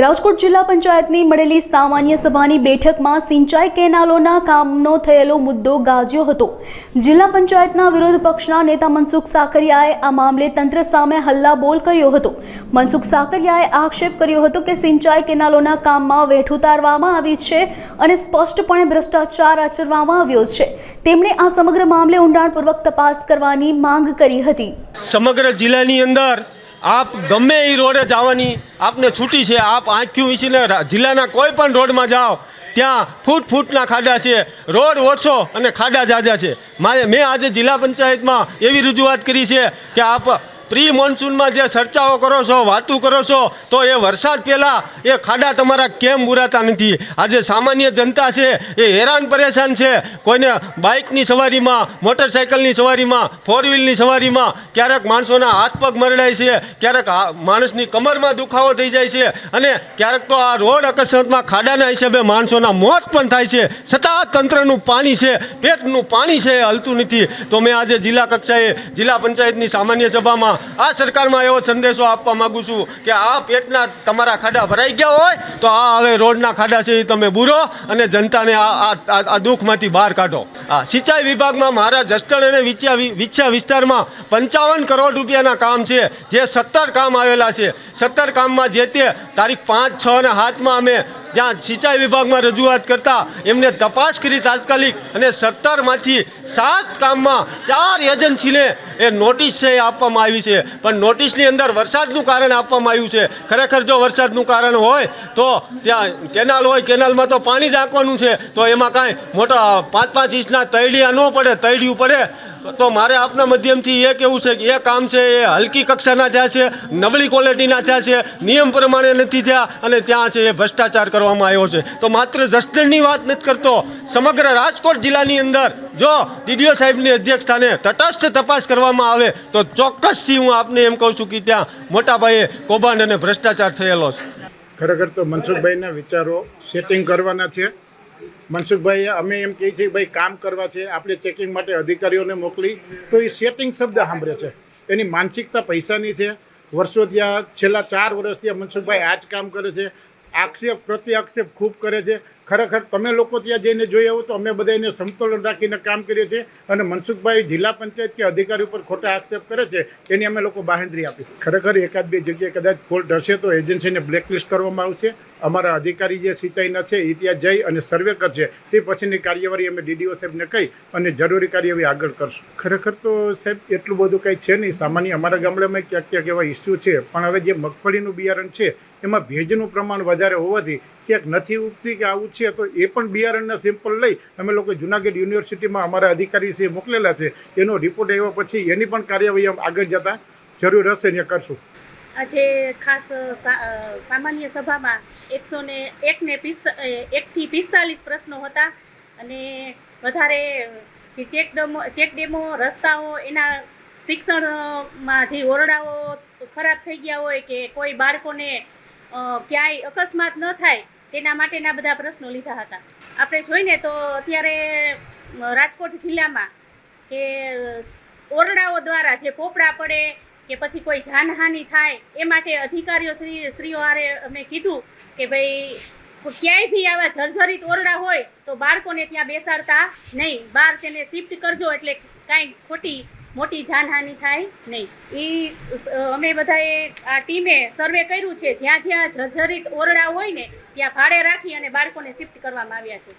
રાજકોટ જિલ્લા પંચાયતની મળેલી સામાન્ય સભાની બેઠકમાં સિંચાઈ કેનાલોના કામનો થયેલો મુદ્દો ગાજ્યો હતો. જિલ્લા પંચાયતના વિરોધ પક્ષના નેતા મનસુખ સાકરિયાએ આ મામલે તંત્ર સામે હલ્લાબોલ કર્યો હતો. મનસુખ સાકરિયાએ આક્ષેપ કર્યો હતો કે સિંચાઈ કેનાલોના કામમાં વેઠ ઉતારવામાં આવી છે અને સ્પષ્ટપણે ભ્રષ્ટાચાર આચરવામાં આવ્યો છે. તેમણે આ સમગ્ર મામલે ઊંડાણપૂર્વક તપાસ કરવાની માંગ કરી હતી. સમગ્ર જિલ્લાની અંદર આપ ગમે એ રોડે જવાની, આપને છૂટી છે, આપ આંખ્યું વીસીને જિલ્લાના કોઈ પણ રોડમાં જાઓ, ત્યાં ફૂટ ફૂટના ખાડા છે, રોડ ઓછો અને ખાડા જાજા છે. મારે, મેં આજે જિલ્લા પંચાયતમાં એવી રજૂઆત કરી છે કે આપ પ્રી મોન્સૂનમાં જે ચર્ચાઓ કરો છો, વાતું કરો છો, તો એ વરસાદ પહેલાં એ ખાડા તમારા કેમ બુરાતા નથી? આજે સામાન્ય જનતા છે, એ હેરાન પરેશાન છે. કોઈને બાઇકની સવારીમાં, મોટરસાઇકલની સવારીમાં ફોર વ્હીલની સવારીમાં ક્યારેક માણસોના હાથ પગ મરડાય છે, ક્યારેક માણસની કમરમાં દુખાવો થઈ જાય છે અને ક્યારેક તો આ રોડ અકસ્માતમાં ખાડાના હિસાબે માણસોના મોત પણ થાય છે. છતાં તંત્રનું પાણી છે, પેટનું પાણી છે હલતું નથી. તો મેં આજે જિલ્લા કક્ષાએ જિલ્લા પંચાયતની સામાન્ય સભામાં આ સરકારમાં એવો સંદેશો આપવા માગું છું કે આ પેટના તમારા ખાડા ભરાઈ ગયા હોય તો આ હવે રોડના ખાડા છે એ તમે બુરો અને જનતાને આ આ- દુઃખમાંથી બહાર કાઢો. આ સિંચાઈ વિભાગમાં મારા જસદણ અને વિચ્યા વિચ્યા વિસ્તારમાં પંચાવન કરોડ રૂપિયાના કામ છે, જે સત્તર કામ આવેલા છે. સત્તર કામમાં જે તે તારીખ પાંચ, છ અને સાતમાં અમે જ્યાં સિંચાઈ વિભાગમાં રજૂઆત કરતા એમને તપાસ કરી તાત્કાલિક અને સત્તરમાંથી સાત કામમાં ચાર એજન્સીને એ નોટિસ છે એ આપવામાં આવી છે. પણ નોટિસની અંદર વરસાદનું કારણ આપવામાં આવ્યું છે. ખરેખર જો વરસાદનું કારણ હોય તો ત્યાં કેનાલ હોય, કેનાલમાં તો પાણી જ છે. તો એમાં કાંઈ મોટા પાંચ પાંચ ઇંચના તૈડિયા ન પડે, તૈડિયું પડે. તો મારે આપના માધ્યમથી એ કેવું છે કે એ કામ છે, એ હલકી કક્ષાના થયા છે, નબળી ક્વોલિટીના થયા છે, નિયમ પ્રમાણે નથી થયા અને ત્યાં છે એ ભ્રષ્ટાચાર કરવામાં આવ્યો છે. તો માત્ર જસદણની વાત નથી કરતો, સમગ્ર રાજકોટ જિલ્લાની અંદર જો ડીડીઓ સાહેબની અધ્યક્ષતાને તટસ્થ તપાસ કરવામાં આવે, તો ચોક્કસથી હું આપને એમ કહું છું કે ત્યાં મોટા કૌભાંડ અને ભ્રષ્ટાચાર થયેલો છે. ખરેખર તો મનસુખભાઈના વિચારો સેટિંગ કરવાના છે. મનસુખભાઈ અમે એમ કહીએ છીએ ભાઈ કામ કરવા છે, આપણે ચેકિંગ માટે અધિકારીઓને મોકલી. તો એ સેટિંગ શબ્દ સાંભળે છે. એની માનસિકતા પૈસાની છે. વર્ષો ત્યાં છેલ્લા ચાર વર્ષથી આ મનસુખભાઈ આ જ કામ કરે છે. આક્ષેપ પ્રતિ આક્ષેપ ખૂબ કરે છે. ખરેખર તમે લોકો ત્યાં જઈને જોઈ આવો તો અમે બધા એને સમતોલન રાખીને કામ કરીએ છીએ અને મનસુખભાઈ જિલ્લા પંચાયત કે અધિકારી ઉપર ખોટા આક્ષેપ કરે છે, એની અમે લોકો બાહેંધરી આપી. ખરેખર એકાદ બે જગ્યાએ કદાચ ફોલ્ટ હશે તો એજન્સીને બ્લેકલિસ્ટ કરવામાં આવશે. અમારા અધિકારી જે સિંચાઈના છે એ ત્યાં જઈ અને સર્વે કરશે. તે પછીની કાર્યવાહી અમે ડીડીઓ સાહેબને કહી અને જરૂરી કાર્યવાહી આગળ કરશું. ખરેખર તો સાહેબ, એટલું બધું કંઈ છે નહીં. સામાન્ય અમારા ગામડામાં ક્યાંક ક્યાંક એવા ઇસ્યુ છે, પણ હવે જે મગફળીનું બિયારણ છે, એમાં ભેજનું પ્રમાણ વધારે હોવાથી ક્યાંક નથી ઉગતી કે આવું છે? તો એ પણ બિયારણના સેમ્પલ લઈ અમે લોકો જુનાગઢ યુનિવર્સિટીમાં અમારા અધિકારી છે મોકલેલા છે. એનો રિપોર્ટ આવ્યા પછી એની પણ કાર્યવાહી આગળ જતા જરૂર હશે ને કરશું. આજે ખાસ સામાન્ય સભામાં એકસો ને એકને પિસ્તા એકથી પિસ્તાલીસ પ્રશ્નો હતા અને વધારે જે ચેક ડેમો ચેક ડેમો, રસ્તાઓ, એના શિક્ષણમાં જે ઓરડાઓ ખરાબ થઈ ગયા હોય કે કોઈ બાળકોને ક્યાંય અકસ્માત ન થાય તેના માટેના બધા પ્રશ્નો લીધા હતા. આપણે જોઈને તો અત્યારે રાજકોટ જિલ્લામાં કે ઓરડાઓ દ્વારા જે પોપડા પડે કે પછી કોઈ જાનહાનિ થાય, એ માટે અધિકારીઓ શ્રી, શ્રીઓ આરે અમે કીધું કે ભાઈ, ક્યાંય બી આવા જર્જરિત ઓરડા હોય તો બાળકોને ત્યાં બેસાડતા નહીં. બહાર તેને શિફ્ટ કરજો એટલે કાંઈ ખોટી મોટી જાનહાનિ થાય નહીં. એ અમે બધાએ આ ટીમે સર્વે કર્યું છે, જ્યાં જ્યાં જર્જરિત ઓરડા હોય ને, ત્યાં ભાડે રાખી અને બાળકોને શિફ્ટ કરવામાં આવ્યા છે.